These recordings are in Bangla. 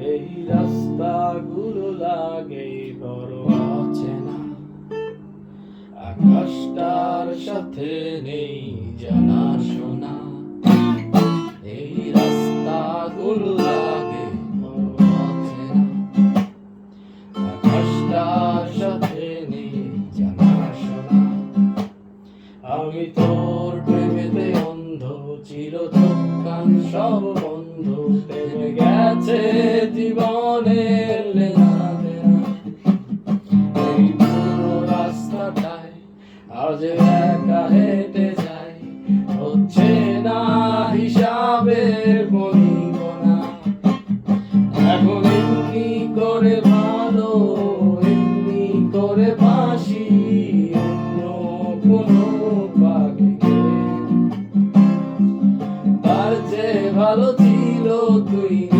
এই রাস্তাগুলো লাগে বড় অচেনা। আকাশটার সাথে নেই জানা শোনা। এই রাস্তাগুলো লাগে বড় অচেনা। আকাশটার সাথে নেই জানা শোনা। আমি তোর প্রেমেতে অন্ধ ছিল চোখ কান সব বন্ধ। থেমে গেছে জীবনের এই একা হেঁটে যাই। হচ্ছে না এখন এমনি করে ভালো, এমনি করে বাসি, অন্য কোনো পাখিকে তার যে ভালো ছিল তুই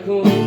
এখন এমনি করে